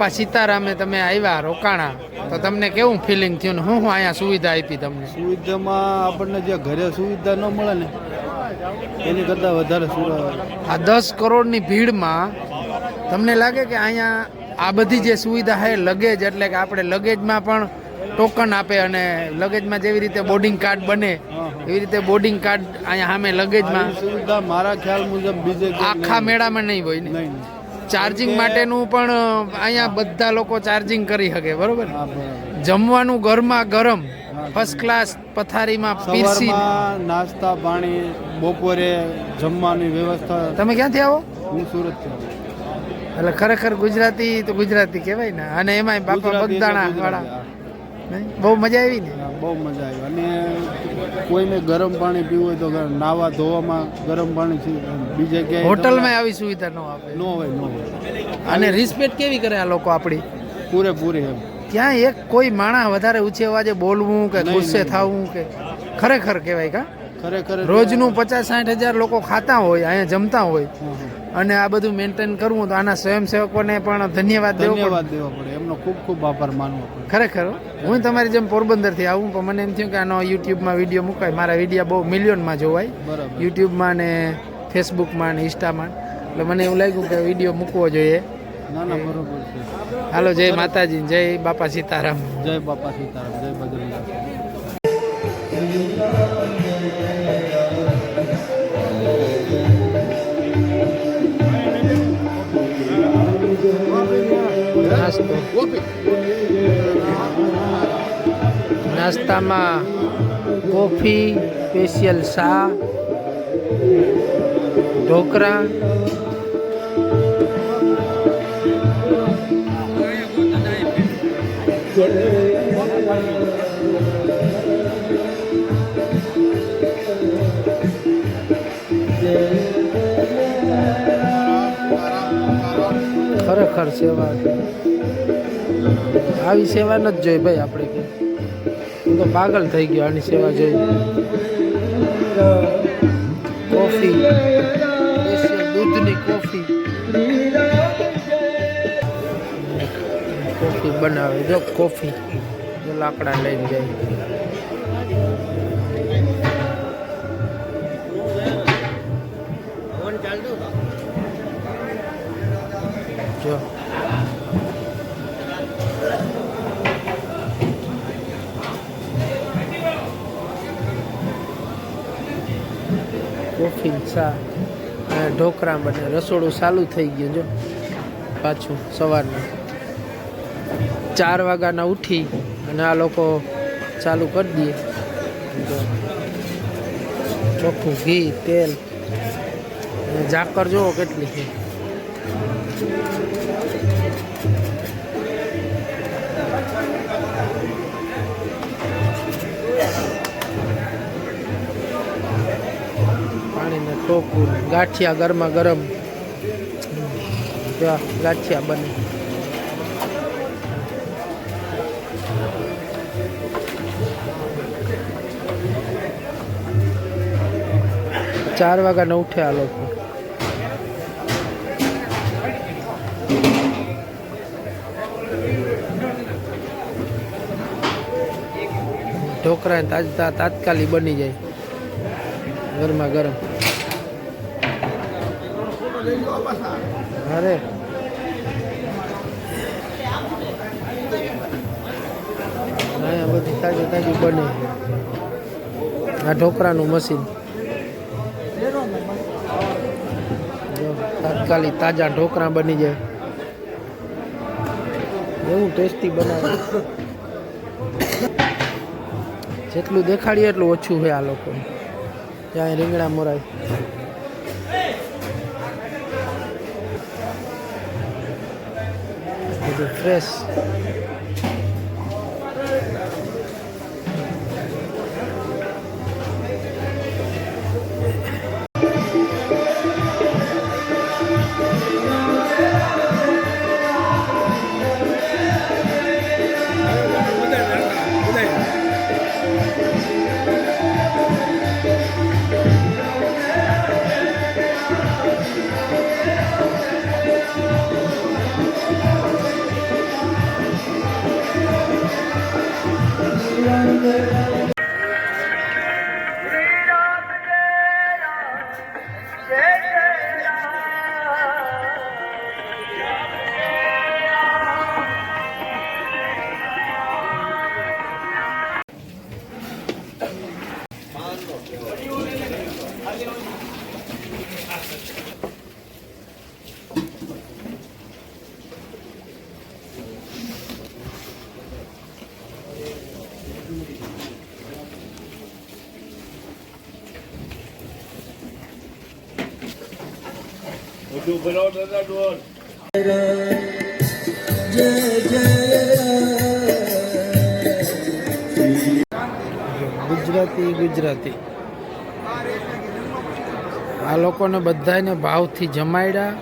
બાપા સીતારામે તમે આવ્યા રોકાણા તો તમને કેવું ફિલિંગ થયું ને હું હું અહીંયા સુવિધા આપી તમને? સુવિધામાં આપણને જે ઘરે સુવિધા ન મળે ને એની કરતાં વધારે સુવિધા આ દસ કરોડની ભીડમાં તમને લાગે કે અહીંયા આ બધી જે સુવિધા છે લગેજ એટલે કે આપણે લગેજમાં પણ ટોકન આપે અને લગેજમાં જેવી રીતે બોર્ડિંગ કાર્ડ બને એવી રીતે બોર્ડિંગ કાર્ડ અહીંયા સામે લગેજમાં સુવિધા મારા ખ્યાલ મુજબ બીજે આખા મેળામાં નહીં હોય ને. ચાર્જિંગ માટેનું પણ અહીંયા બધા લોકો ચાર્જિંગ કરી શકે બરોબર? જમવાનું ગરમા ગરમ ફર્સ્ટ ક્લાસ પથારીમાં પીરસી નાસ્તા પાણી બપોરે જમવાની વ્યવસ્થા તમે ક્યાંથી આવો? હું સુરત એટલે ખરેખર ગુજરાતી તો ગુજરાતી કહેવાય ને. અને એમાંય બાપા બગદાણા વાળા? બહુ મજા આવી ને? બહુ મજા આવી. અને કોઈને ગરમ પાણી પીવું હોય તો. નાવા ધોવામાં ગરમ પાણી બીજે ક્યાંય હોટલમાં આવી સુવિધા ન આપે. ન હોય ન હોય. અને રિસ્પેક્ટ કેવી કરે આ લોકો આપણી? પૂરેપૂરી એમ. ત્યાં એક કોઈ માણસ વધારે ઊંચે અવાજે બોલવું કે ગુસ્સે. થવું કે? ખરેખર કહેવાય કા? ખરેખર રોજનું પચાસ સાઠ હજાર લોકો ખાતા હોય અહીંયા જમતા હોય. અને આ બધું મેન્ટેન કરવું તો આના સ્વયંસેવકોને પણ ધન્યવાદ દેવો ધન્યવાદ દેવો પડે. એમનો ખૂબ ખૂબ આભાર માનવો પડે. ખરેખર હું. તમારી જેમ પોરબંદરથી આવું પણ મને એમ થયું કે આનો યુટ્યુબમાં વીડિયો મુકાય. મારા વીડિયો બહુ મિલિયનમાં જોવાય. બરાબર. યુટ્યુબમાં ને ફેસબુકમાં ને ઇન્સ્ટામાં. એટલે મને એવું લાગ્યું કે વીડિયો મૂકવો જોઈએ. હાલો જય માતાજી જય બાપા સીતારામ. જય બાપા સીતારામ. જય બજરંગ નાસ્તો નાસ્તામાં કોફી સ્પેશિયલ શા ઢોકળા ખરેખર સેવા આવી સેવા નથી જોઈ ભાઈ આપણે હું તો પાગલ થઈ ગયો આની સેવા જોઈ. કોફી દૂધની કોફી. કોફી બનાવે, જો કોફી લાકડા લઈને જાય. કોફી અને ઢોકળા બને રસોડું ચાલુ થઈ ગયું જો પાછું સવારના. ચાર વાગ્યાના ઉઠી અને આ લોકો ચાલુ કરી દઈએ. ચોખ્ખું ઘી, તેલ, અને ઝાકર જુઓ કેટલી છે. ટોપું ગાંઠિયા ગરમા ગરમ. ગાંઠિયા બને. ચાર વાગ્યાને ઉઠે આ લોકો. ઢોકરા તાજ તાત્કાલિક બની જાય. ગરમા ગરમ. અરે. અહીંયા બધી તાજી તાજી બને. આ ઢોકરાનું મશીન. તાત્કાલિક તાજા ઢોકરા બની જાય. એવું ટેસ્ટી બનાવે. જેટલું દેખાડીએ એટલું ઓછું છે આ લોકો. ત્યાં રીંગણા મોરાય. oferece Seja Gujarati Gujarati. આ લોકોને બધાને ભાવથી જમાડ્યા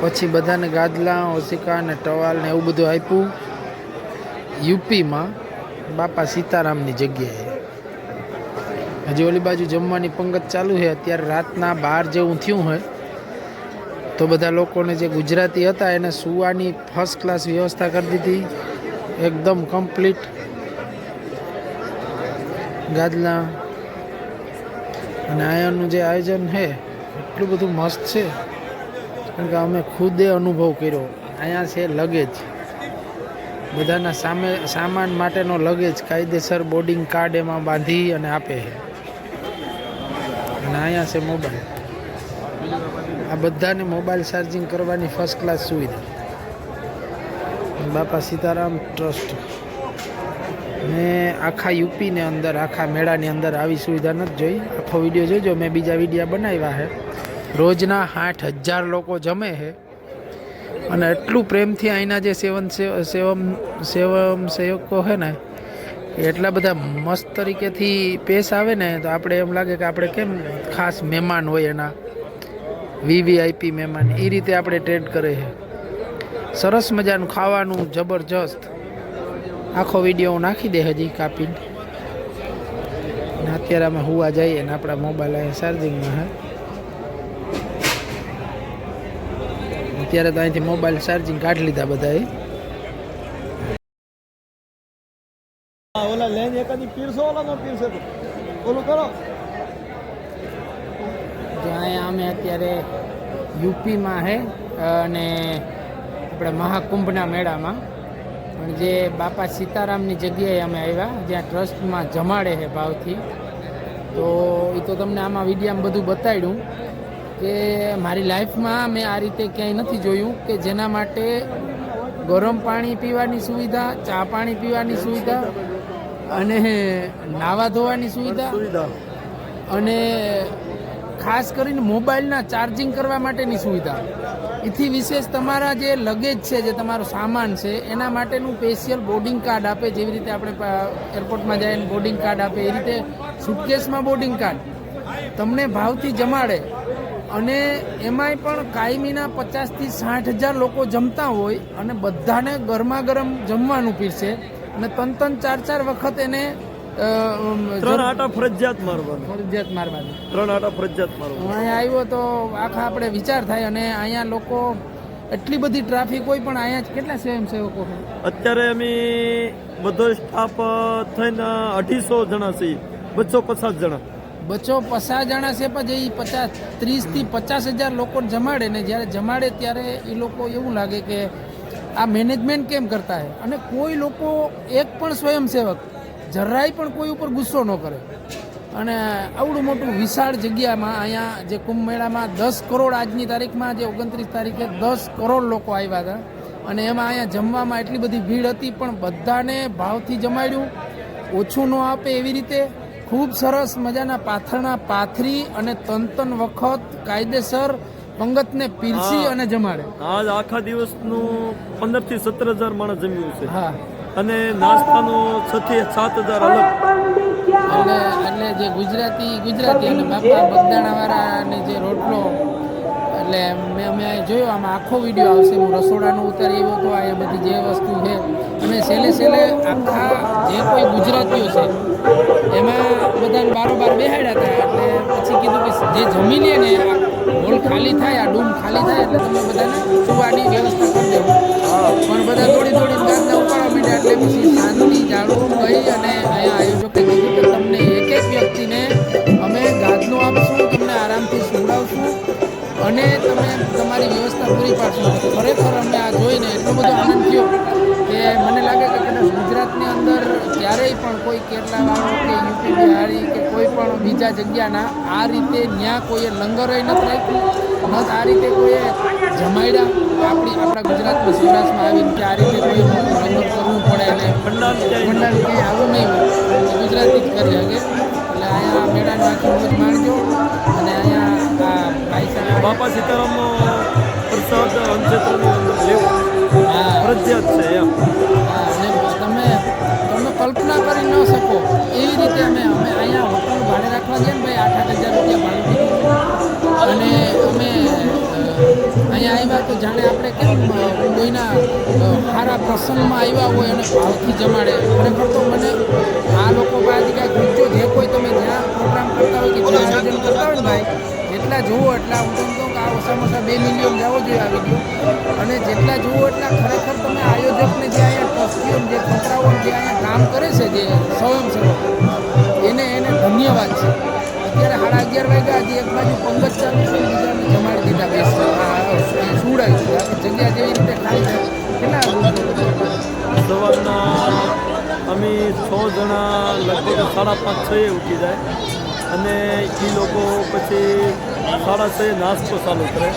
પછી બધાને ગાદલા ઓસિકા ને ટવાલ ને એવું બધું આપ્યું. યુપીમાં બાપા સીતારામની જગ્યાએ. હજી ઓલી બાજુ જમવાની પંગત ચાલુ છે. અત્યારે રાતના બાર જેવું થયું હોય તો બધા લોકોને જે ગુજરાતી હતા એને સુવાની ફર્સ્ટ ક્લાસ વ્યવસ્થા કરી દીધી. એકદમ કમ્પ્લીટ ગાદલા. અને અહીંયાનું જે આયોજન છે, એટલું બધું મસ્ત છે. કારણ કે અમે ખુદે અનુભવ કર્યો. અહીંયા છે લગેજ બધાના સામે સામાન માટેનો લગેજ કાયદેસર બોર્ડિંગ કાર્ડ એમાં બાંધી અને આપે છે. અને અહીંયા છે મોબાઈલ આ બધાને મોબાઈલ ચાર્જિંગ કરવાની ફર્સ્ટ ક્લાસ સુવિધા. બાપા સીતારામ ટ્રસ્ટ મેં આખા યુપીને અંદર, આખા મેળાની અંદર આવી સુવિધા નથી જોઈ. આખો વીડિયો જોજો, મેં બીજા વિડીયા બનાવ્યા છે. રોજના આઠ હજાર લોકો જમે છે. અને એટલું પ્રેમથી અહીંના જે સેવન સેવમ સેવમ સેવકો છે ને એટલા બધા મસ્ત તરીકેથી પેશ આવે ને, તો આપણે એમ લાગે કે આપણે કેમ ખાસ મહેમાન હોય એના? વીવીઆઈપી મહેમાન એ રીતે આપણે ટ્રેડ કરે છે. સરસ મજાનું ખાવાનું, જબરજસ્ત. આખો વીડિયો હું નાખી દે હજી કાપીને. અત્યારે અમે હુવા જઈએ ને આપણા મોબાઈલ અહીંયા ચાર્જિંગમાં હા. અત્યારે તો અહીંથી મોબાઈલ ચાર્જિંગ કાઢી લીધા બધાએ. પીરસો ઓલા નો પીરસે તો. ઓલું કરો. જો અહીંયા અમે અત્યારે યુપીમાં હે, અને આપણે મહાકુંભના મેળામાં. પણ જે બાપા સીતારામની જગ્યાએ અમે આવ્યા, જ્યાં ટ્રસ્ટમાં જમાડે છે ભાવથી. તો એ તો તમને આમાં વિડીયામાં બધું બતાડ્યું કે મારી લાઈફમાં મેં આ રીતે ક્યાંય નથી જોયું કે જેના માટે ગરમ પાણી પીવાની સુવિધા, ચા પાણી પીવાની સુવિધા અને નાવા ધોવાની સુવિધા. અને ખાસ કરીને મોબાઈલના ચાર્જિંગ કરવા માટેની સુવિધા. એથી વિશેષ તમારા જે લગેજ છે જે તમારો સામાન છે એના માટેનું સ્પેશિયલ બોર્ડિંગ કાર્ડ આપે જેવી રીતે આપણે એરપોર્ટમાં જઈને બોર્ડિંગ કાર્ડ આપે એ રીતે સુટકેસમાં બોર્ડિંગ કાર્ડ તમને ભાવથી જમાડે. અને એમાંય પણ કાયમીના પચાસથી સાઠ હજાર લોકો જમતા હોય અને બધાને ગરમા ગરમ જમવાનું પીરશે અને ત્રણ ત્રણ ચાર ચાર વખત એને ત્રણ આટા ફરજિયાત મારવાનું. ફરજિયાત મારવાની. ત્રણ આટા ફરજિયાત મારવાનું. અહીંયા આવ્યો તો આખા આપણે વિચાર થાય અને અહીંયા લોકો એટલી બધી ટ્રાફિક હોય પણ અહીંયા કેટલા સ્વયંસેવકો છે? અત્યારે અમે બધો સ્ટાફ થઈને અઢીસો જણા છીએ. બસો પચાસ જણા. બચ્ચો પચાસ જણા છે પણ એ પચાસ ત્રીસથી પચાસ હજાર લોકો જમાડે ને જ્યારે જમાડે ત્યારે એ લોકો એવું લાગે કે આ મેનેજમેન્ટ કેમ કરતા હોય અને કોઈ લોકો એક પણ સ્વયંસેવક જરાય પણ કોઈ ઉપર ગુસ્સો ન કરે. અને આવડું મોટું વિશાળ જગ્યામાં અહીંયા જે કુંભ મેળામાં દસ કરોડ આજની તારીખમાં, જે ઓગણત્રીસ તારીખે દસ કરોડ લોકો આવ્યા હતા. અને એમાં અહીંયા જમવામાં એટલી બધી ભીડ હતી, પણ બધાને ભાવથી જમાડ્યું. ઓછું ન આપે એવી રીતે. ખૂબ સરસ મજાના પાથરણા, પાથરી અને તન તન વખત કાયદેસર પંગતને પીરસી અને જમાડે. આજ આખા દિવસનું પંદરથી સત્તર હજાર માણસ જમ્યું છે હા. અને નાસ્તાનો છ થી સાત હજાર અલગ. એટલે એટલે જે ગુજરાતી ગુજરાતી અને બાપા બગદાણાવાળાની જે રોટલો એટલે મેં અમે જોયો આમાં આખો વીડિયો આવશે. હું રસોડાનો ઉતારી આવ્યો તો આ બધી જે વસ્તુ છે. અને છેલ્લે છેલ્લે આખા જે કોઈ ગુજરાતીઓ છે એમાં બધાને બારોબાર બેહાડ્યા હતા. એટલે પછી કીધું કે જે જમી લે ને હોલ ખાલી થાય, આ ડૂમ ખાલી થાય એટલે તમે બધાને સુવાની વ્યવસ્થા કરી દેવું પણ બધા થોડી થોડી ગાંધા ઉપાડવા માંડ્યા એટલે પછી શાંતિ જાળવું કહી અને અહીંયા આયોજકે કીધું કે તમને એક એક વ્યક્તિને અમે ગાદલું આપશું, તમને આરામથી સુવડાવશું અને તમે તમારી વ્યવસ્થા પૂરી પાડશો. ખરેખર અમને આ જોઈને એટલો બધો આનંદ થયો કે મને લાગે કે કદાચ ગુજરાતની અંદર ક્યારેય પણ કોઈ કેરલાવાળો કે યુપી બિહારી કે કોઈ પણ બીજા જગ્યાના આ રીતે ન્યા કોઈએ લંગર નથી રાખ્યું ન આ રીતે કોઈએ જમાડ્યા આપણી આપણા ગુજરાતમાં સૌરાષ્ટ્રમાં આવીને કે આ રીતે કોઈ લંગર કરવું પડે અને ભંડાર કંઈ આવું નહીં હોય. ગુજરાતી જ કરી શકે એટલે અહીંયા મેળાનો આખી મોજ માણજો અને અહીંયા આ ભાઈ સાહેબ બાપા સીતારામનો પ્રસાદ અંચેત્રની અંદર લેવો. હા. ફરજિયાત છે એમ. હા, અને તમે કલ્પના કરી ન શકો. એવી રીતે અમે અમે અહીંયા હોટલ ભાડે રાખવા ગયા ને ભાઈ આઠ આઠ હજાર રૂપિયા ભાડું અને અમે અહીંયા આવ્યા તો જાણે આપણે કેમ કોઈના સારા પ્રસંગમાં આવ્યા હોય અને ભાવથી જમાડે. ખરેખર તો મને આ લોકો પાસે કાંઈ ગુજ્જો જે કોઈ તમે જ્યાં પ્રોગ્રામ કરતા હોય કે જ્યાં આયોજન કરતા હોય ને ભાઈ, જેટલા જુઓ એટલા હું તમને ઓછામાં ઓછા બે મિલિયન જવો જોઈએ આ વીડિયો અને જેટલા જુઓ એટલા ખરેખર તમે આયોજકને જે અહીંયા ટ્રસ્ટીઓ જે છોકરાઓ જે અહીંયા કામ કરે છે જે સ્વયંસેવક, એને એને ધન્યવાદ છે. અત્યારે સાડા અગિયાર વાગ્યા, હજી એક બાજુ પંગત ચાલુ છે, બીજાને જમાડી દીધા બેસ. સુડાય છે જગ્યા જેવી રીતે ખાલી છે. કેટલા સવારના અમે છ જણા લગભગ સાડા પાંચ છએ ઉઠી જાય. અને એ લોકો પછી સાડા છ નાસ્તો ચાલુ કરે.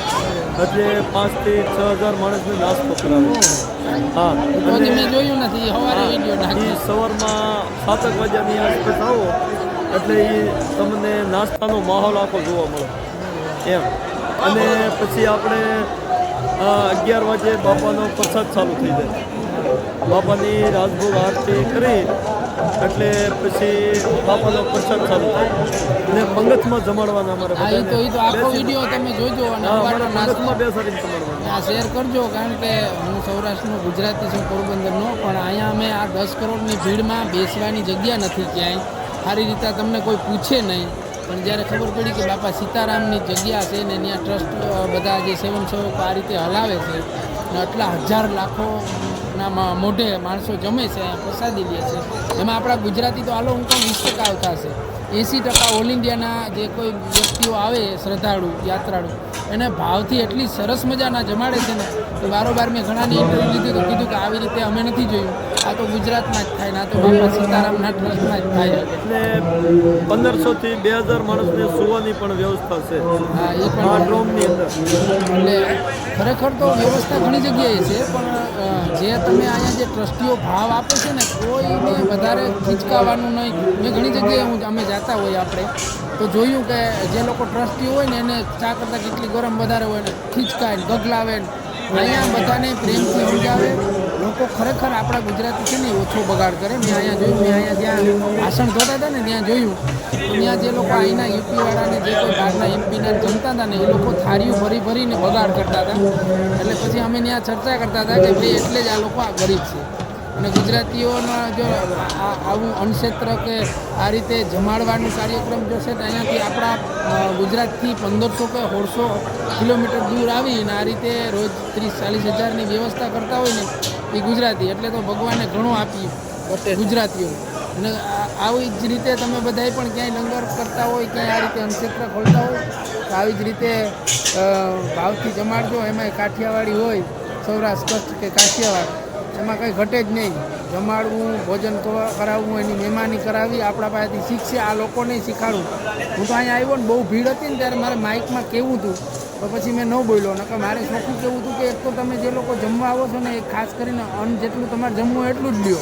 એટલે પાંચથી છ હજાર માણસને નાસ્તો કરાવે. હા જોયું નથી સવારે સવારમાં સાતક વાગ્યાની આસપાસ આવો એટલે એ તમને નાસ્તાનો માહોલ આખો જોવા મળે. એમ. અને પછી આપણે અગિયાર વાગે બાપાનો પ્રસાદ ચાલુ થઈ જાય. બાપાની રાજભોગ આરતી કરી એટલે પછી બાપાનો પ્રસાદ ચાલુ થાય. અને પંગતમાં જમાડવાના અમારે હા તો એ તો આખો વીડિયો તમે જોજો અને પંગતમાં બેસાડીને જમાડવાના. આ શેર કરજો કારણ કે હું સૌરાષ્ટ્રનો ગુજરાતી છું પોરબંદરનો પણ અહીંયા અમે આ દસ કરોડની ભીડમાં બેસવાની જગ્યા નથી ક્યાંય. સારી રીતે તમને કોઈ પૂછે નહીં પણ જ્યારે ખબર પડી કે બાપા સીતારામની જગ્યા છે ને ત્યાં ટ્રસ્ટ બધા જે સેવન સેવકો આ રીતે હલાવે છે ને આટલા હજાર લાખો ના મ- મોઢે માણસો જમે છે પ્રસાદી લે છે. એમાં આપણા ગુજરાતી તો આલો હું કહું, વીસ ટકા આવતા હશે. એંસી ટકા ઓલ ઇન્ડિયાના જે કોઈ વ્યક્તિઓ આવે, શ્રદ્ધાળુ, યાત્રાળુ, એને ભાવથી એટલી સરસ મજાના જમાડે છે ને, કે બારોબાર મેં ઘણાની ઇન્ટરવ્યૂ લીધી, તો કીધું કે આવી રીતે અમે નથી જોયું. આ તો ગુજરાતમાં જ થાય ને આ તો બાપા સીતારામના ટ્રસ્ટમાં જ થાય. એટલે પંદરસોથી બે હજાર માણસને સુવાની પણ વ્યવસ્થા છે. હા એ આ પણ ડ્રોમની અંદર. એટલે ખરેખર તો વ્યવસ્થા ઘણી જગ્યાએ છે પણ જે તમે અહીંયા જે ટ્રસ્ટીઓ ભાવ આપે છે ને કોઈને વધારે ખીચકાવાનું નહીં. મેં ઘણી જગ્યાએ હું અમે જાતા હોઈએ આપણે તો જોયું કે જે લોકો ટ્રસ્ટી હોય ને એને ચા કરતાં કેટલી ગરમ વધારે હોય ને ખીચકાય ને ગગલાવે ને અહીંયા બધાને પ્રેમથી સમજાવે. લોકો ખરેખર આપણા ગુજરાતી છે ને ઓછો બગાડ કરે. મેં અહીંયા જોયું, મેં અહીંયા જ્યાં ભાષણ જોતા હતા ને ત્યાં જોયું. ત્યાં જે લોકો અહીંના યુપીવાળાને જે કોઈ બહારના એમપીના જમતા હતા ને એ લોકો થાળીઓ ભરી ભરીને બગાડ કરતા હતા. એટલે પછી અમે ત્યાં ચર્ચા કરતા હતા કે ભાઈ, એટલે જ આ લોકો આ ગરીબ છે. અને ગુજરાતીઓના જો આ- આવું અણક્ષેત્ર કે આ રીતે જમાડવાનું કાર્યક્રમ જો છે તો અહીંયાથી આપણા ગુજરાતથી પંદરસો કે સોળસો કિલોમીટર દૂર આવીને આ રીતે રોજ ત્રીસ ચાલીસ હજારની વ્યવસ્થા કરતા હોય ને એ ગુજરાતી. એટલે તો ભગવાને ઘણું આપ્યું ગુજરાતીઓ. અને આવી જ રીતે તમે બધાય પણ ક્યાંય લંગર કરતા હોય ક્યાંય આ રીતે અણક્ષેત્ર ખોલતા હોય તો આવી જ રીતે ભાવથી જમાડજો. એમાંય કાઠિયાવાડી હોય સૌરાષ્ટ્ર કે કાઠિયાવાડ. એમાં કંઈ ઘટે જ નહીં. જમાડવું, ભોજન કરા- કરાવવું, એની મહેમાની કરાવી, આપણા પાસેથી શીખશે, આ લોકોને શીખાડવું હું તો અહીંયા આવ્યો ને બહુ ભીડ હતી ને ત્યારે મારે માઇકમાં કહેવું હતું. તો પછી મેં ન બોલ્યો. નકર મારે ચોખ્ખું કહેવું હતું કે એક તો તમે જે લોકો જમવા આવો છો ને એ ખાસ કરીને અન્ન જેટલું તમારે જમવું એટલું જ લ્યો.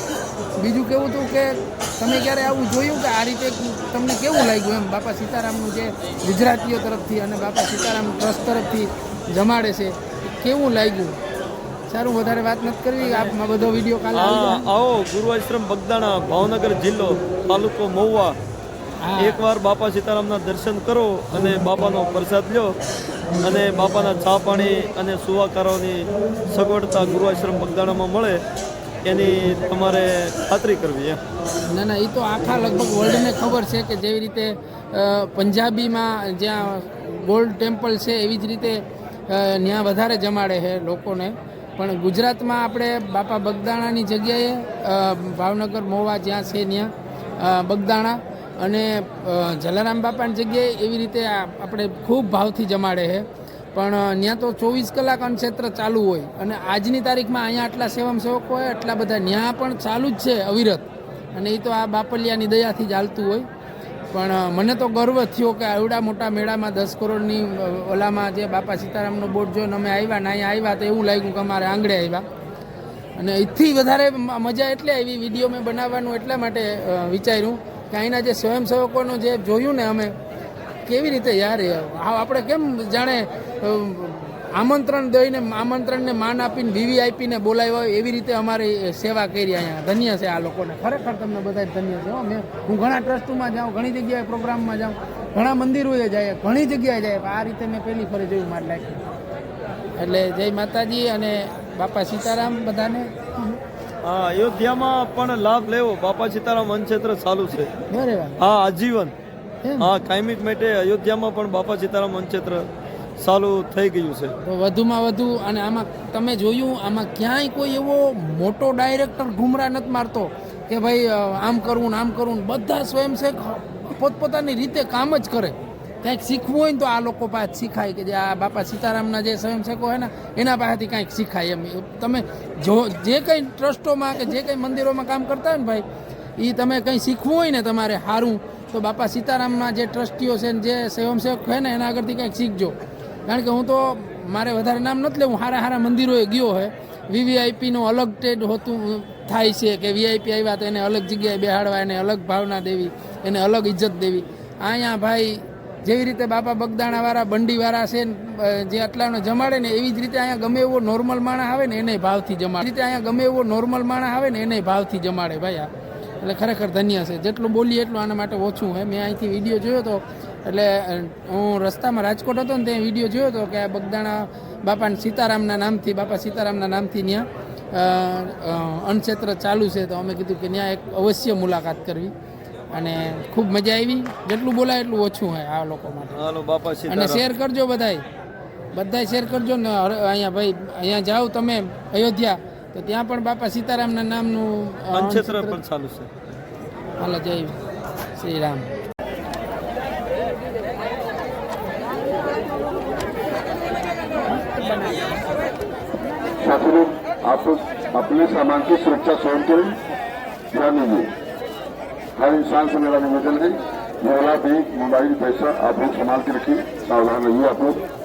બીજું કેવું હતું કે તમે ક્યારે આવું જોયું કે આ રીતે તમને કેવું લાગ્યું એમ? બાપા સીતારામનું જે ગુજરાતીઓ તરફથી અને બાપા સીતારામ ટ્રસ્ટ તરફથી જમાડે છે, કેવું લાગ્યું? સારું વધારે વાત નથી કરવી આપમાં બધો વીડિયો કાલે આવી હા જશે. આવો ગુરુ આશ્રમ બગદાણા ભાવનગર જિલ્લો તાલુકો મહુવા. એકવાર બાપા સીતારામના દર્શન કરો અને બાપાનો પ્રસાદ લો અને બાપાના ચા પાણી અને સુવાકારોની સગવડતા ગુરુ આશ્રમ બગદાણામાં મળે એની તમારે ખાતરી કરવી એમ. ના ના એ તો આખા લગભગ વર્લ્ડને ખબર છે કે જેવી રીતે પંજાબીમાં જ્યાં ગોલ્ડ ટેમ્પલ છે એવી જ રીતે ત્યાં વધારે જમાડે છે લોકોને. પણ ગુજરાતમાં આપણે બાપા બગદાણાની જગ્યાએ ભાવનગર, મોવા જ્યાં છે ત્યાં બગદાણા અને જલારામ બાપાની જગ્યાએ એવી રીતે આપણે ખૂબ ભાવથી જમાડે છે. પણ ત્યાં તો ચોવીસ કલાક અનક્ષેત્ર ચાલુ હોય અને આજની તારીખમાં અહીંયા આટલા સેવક હોય, આટલા બધા ત્યાં પણ ચાલુ જ છે અવિરત. અને એ તો આ બાપલિયાની દયાથી જ હાલતું હોય. પણ મને તો ગર્વ થયો કે આવડા મોટા મેળામાં દસ કરોડની ઓલામાં જે બાપા સીતારામનો બોર્ડ જોઈને અમે આવ્યા ને અહીંયા આવ્યા તો એવું લાગ્યું કે અમારે આંગળે આવ્યા. અને એથી વધારે મજા એટલે આવી વીડિયો મેં બનાવવાનું એટલા માટે વિચાર્યું કે અહીંના જે સ્વયંસેવકોનું જે જોયું ને અમે, કેવી રીતે યાર આપણે કેમ જાણે આમંત્રણ દઈને આમંત્રણને માન આપીને વીવીઆઈપીને બોલાવ્યા હોય એવી રીતે અમારી સેવા કરી અહીંયા. ધન્ય છે આ લોકોને. ખરેખર તમને બધા ધન્ય છે. હો મેં હું ઘણા ટ્રસ્ટોમાં જાઉં ઘણી જગ્યાએ પ્રોગ્રામમાં જાઉં. ઘણા મંદિરોએ જાય ઘણી જગ્યાએ જાય. આ રીતે મેં પહેલી ફરી જોયું મારી લાઈફમાં એટલે જય માતાજી અને બાપા સીતારામ બધાને. હા અયોધ્યામાં પણ લાભ લેવો. બાપા સીતારામ વનક્ષેત્ર ચાલુ છે. હા આજીવન? હા કાયમિક માટે અયોધ્યામાં પણ બાપા સીતારામ વનક્ષેત્ર ચાલુ થઈ ગયું છે. વધુમાં વધુ અને આમાં તમે જોયું, આમાં ક્યાંય કોઈ એવો મોટો ડાયરેક્ટર ઘૂમરા નથી મારતો કે ભાઈ આમ કરવું ને આમ કરવું બધા સ્વયંસેવક પોતપોતાની રીતે કામ જ કરે. કંઈક શીખવું હોય ને તો આ લોકો પાસે શીખાય કે જે આ બાપા સીતારામના જે સ્વયંસેવકો હોય ને, એના પાસેથી કાંઈક શીખાય એમ. તમે જો, જે કંઈ ટ્રસ્ટોમાં કે જે કંઈ મંદિરોમાં કામ કરતા હોય ને ભાઈ એ તમે કંઈ શીખવું હોય ને તમારે સારું તો બાપા સીતારામના જે ટ્રસ્ટીઓ છે ને જે સ્વયંસેવક હોય ને, એના આગળથી કંઈક શીખજો. કારણ કે હું તો મારે વધારે નામ નથી લેવું સારા સારા મંદિરોએ ગયો હોય વીવીઆઈપીનું અલગ ટેડ હોતું થાય છે કે વીઆઈપી આવ્યા તો એને અલગ જગ્યાએ બેહાડવા, એને અલગ ભાવના દેવી, એને અલગ ઇજ્જત દેવી. અહીંયા ભાઈ જેવી રીતે બાપા બગદાણાવાળા, બંડીવાળા છે જે આટલાનો જમાડે ને, એવી જ રીતે અહીંયા ગમે એવો નોર્મલ માણસ આવે ને, એને ભાવથી જમાડે. રીતે અહીંયા ગમે એવો નોર્મલ માણસ આવે ને, એને ભાવથી જમાડે ભાઈ આ. એટલે ખરેખર ધન્ય છે. જેટલું બોલીએ એટલું આના માટે ઓછું છે મેં અહીંથી વીડિયો જોયો હતો એટલે હું રસ્તામાં રાજકોટ હતો ને ત્યાં વીડિયો જોયો હતો કે આ બગદાણા બાપા સીતારામના નામથી બાપા સીતારામના નામથી ત્યાં અ, અ, ચાલુ છે તો અમે કીધું કે ત્યાં એક અવશ્ય મુલાકાત કરવી. અને ખૂબ મજા આવી. જેટલું બોલાય એટલું ઓછું હોય આ લોકો માટે. બાપા અને શેર કરજો બધાય. બધાય શેર કરજો ને અહીંયા ભાઈ અહીંયા જાઓ તમે અયોધ્યા. તો ત્યાં પણ બાપા સીતારામના નામનું અણક્ષેત્ર પણ ચાલુ છે. હાલો જય શ્રી રામ. आप अपने सामान की सुरक्षा स्वयं करें ध्यान दीजिए हर इंसान से मेरा निवेदन है झोला भी मोबाइल पैसा आप लोग संभाल के रखिए सावधान रहिए आप लोग